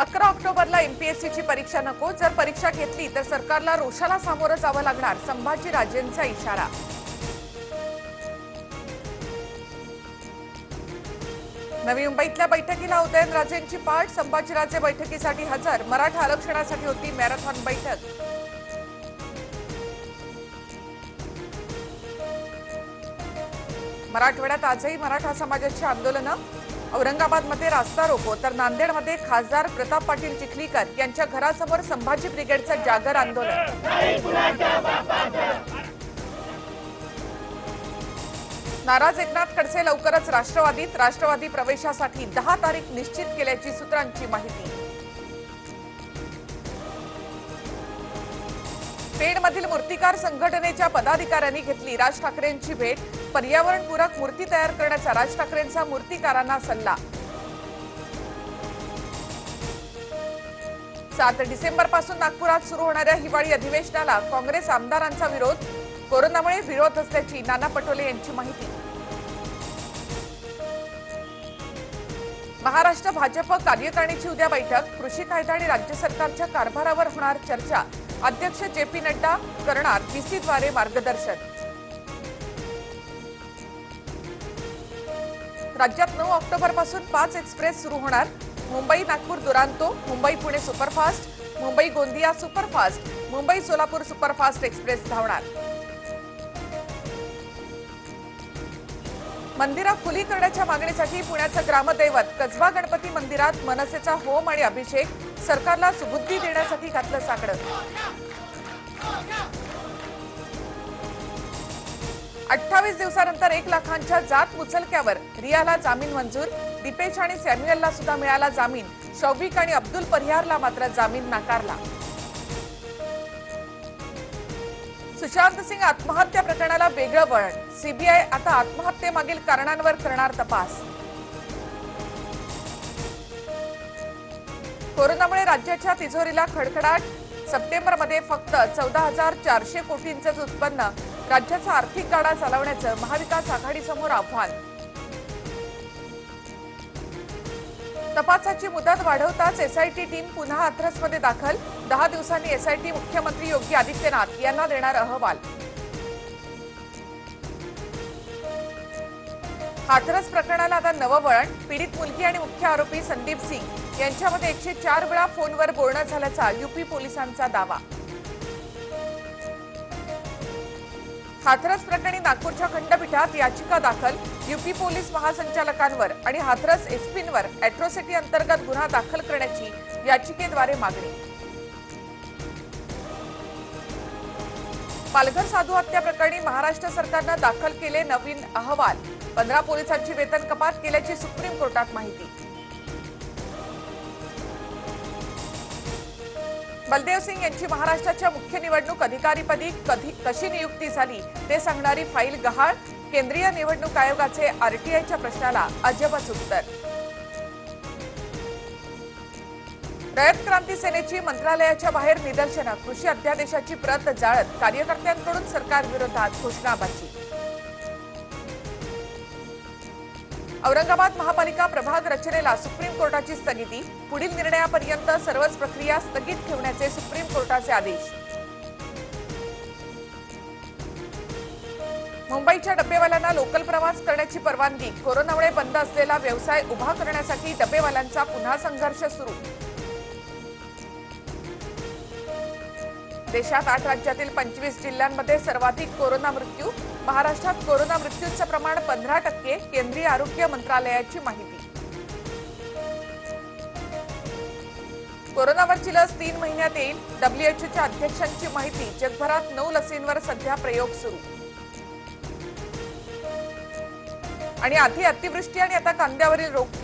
अकरा ऑक्टोबरला एमपीएससीची परीक्षा नको. जर परीक्षा घेतली तर सरकारला रोषाला सामोरं जावं लागणार संभाजीराजेंचा इशारा. नवी मुंबईतल्या बैठकीला उदयनराजेंची पाठ. संभाजीराजे बैठकीसाठी हजर. मराठा आरक्षणासाठी होती मॅरेथॉन बैठक. मराठवाड्यात आजही मराठा समाजाची आंदोलनं. औरंगाबादमध्ये रास्ता रोको तर नांदेडमध्ये खासदार प्रताप पाटील चिखलीकर यांच्या घरासमोर संभाजी ब्रिगेडचं जागर आंदोलन. नाराज एकनाथ खडसे लवकरच राष्ट्रवादीत राष्ट्रवादी प्रवेशासाठी दहा तारीख निश्चित केल्याची सूत्रांची माहिती. पेडमधील मूर्तिकार संघटनेच्या पदाधिकाऱ्यांनी घेतली राज ठाकरेंची भेट. पर्यावरणपूरक मूर्ती तयार करण्याचा राज ठाकरेंचा मूर्तिकारांना सल्ला. सात डिसेंबरपासून नागपुरात सुरू होणाऱ्या हिवाळी अधिवेशनाला काँग्रेस आमदारांचा विरोध. कोरोनामुळे विरोध असल्याची नाना पटोले यांची माहिती. महाराष्ट्र भाजप कार्यकारिणीची उद्या बैठक. कृषी कायदा आणि राज्य सरकारच्या कारभारावर होणार चर्चा. अध्यक्ष जे पी नड्डा करणार व्हीसीद्वारे मार्गदर्शन. राज्यात नऊ ऑक्टोबरपासून पाच एक्सप्रेस सुरू होणार. Mumbai Nagpur Duronto Mumbai Pune superfast Mumbai Gondia superfast Mumbai Solapur superfast express धावणार. मंदिरं खुली करण्याच्या मागणीसाठी पुण्याचं ग्रामदैवत कसबा गणपती मंदिरात मनसेचा होम आणि अभिषेक सरकारला सुबुद्धी देण्यासाठी घातलं साकडं. अठ्ठावीस दिवसानंतर एक लाखांच्या जात मुचलक्यावर रियाला जामीन मंजूर. दिपेश आणि सॅम्युअलला सुद्धा मिळाला जामीन. शौविक आणि अब्दुल परिहारला मात्र जामीन नाकारला. सुशांत सिंग आत्महत्या प्रकरणाला वेगळं वळण. सीबीआय आता आत्महत्येमागील कारणांवर करणार तपास. कोरोनामुळे राज्याच्या तिजोरीला खडखडाट. सप्टेंबरमध्ये फक्त चौदा हजार चारशे कोटींचं उत्पन्न राज्याचा आर्थिक गाडा चालवण्याचं महाविकास आघाडीसमोर आव्हान. तपासाची मुदत वाढवताच एसआयटी टीम पुन्हा हाथरसमध्ये दाखल. दहा दिवसांनी एसआयटी मुख्यमंत्री योगी आदित्यनाथ यांना देणार अहवाल. हाथरस प्रकरणाला आता नवं वळण. पीडित मुलगी आणि मुख्य आरोपी संदीप सिंग यांच्यामध्ये एकशे चार वेळा फोनवर बोलणं झाल्याचा युपी पोलिसांचा दावा. हाथरस प्रकरणी नागपूरच्या खंडपीठात याचिका दाखल. युपी पोलीस महासंचालकांवर आणि हाथरस एसपींवर अॅट्रॉसिटी अंतर्गत गुन्हा दाखल करण्याची याचिकेद्वारे मागणी. पालघर साधू हत्या प्रकरणी महाराष्ट्र सरकारनं दाखल केले नवीन अहवाल. पंधरा पोलिसांची वेतन कपात केल्याची सुप्रीम कोर्टात माहिती. बलदेव सिंग यांची महाराष्ट्राच्या मुख्य निवडणूक अधिकारीपदी कधी कशी नियुक्ती झाली ते सांगणारी फाईल गहाळ. केंद्रीय निवडणूक आयोगाचे आरटीआयच्या प्रश्नाला अजबच उत्तर. रयत क्रांती सेनेची मंत्रालयाच्या बाहेर निदर्शनं कृषी अध्यादेशाची प्रत जाळत कार्यकर्त्यांकडून सरकारविरोधात घोषणाबाजी. औरंगाबाद महापालिका प्रभाग रचनेला सुप्रीम कोर्टाची स्थगिती. पुढील निर्णयापर्यंत सर्वच प्रक्रिया स्थगित ठेवण्याचे सुप्रीम कोर्टाचे आदेश. मुंबईच्या डबेवाल्यांना लोकल प्रवास करण्याची परवानगी. कोरोनामुळे बंद असलेला व्यवसाय उभा करण्यासाठी डबेवाल्यांचा पुन्हा संघर्ष सुरू. देशात आठ राज्यातील पंचवीस जिल्ह्यांमध्ये सर्वाधिक कोरोना मृत्यू महाराष्ट्रात कोरोना मृत्यूंचं प्रमाण पंधरा टक्के केंद्रीय आरोग्य मंत्रालयाची माहिती. कोरोनावरची लस तीन महिन्यात येईल डब्ल्यूएचओच्या अध्यक्षांची माहिती जगभरात नऊ लसींवर सध्या प्रयोग सुरू. आणि आधी अतिवृष्टी आणि आता कांद्यावरील रोग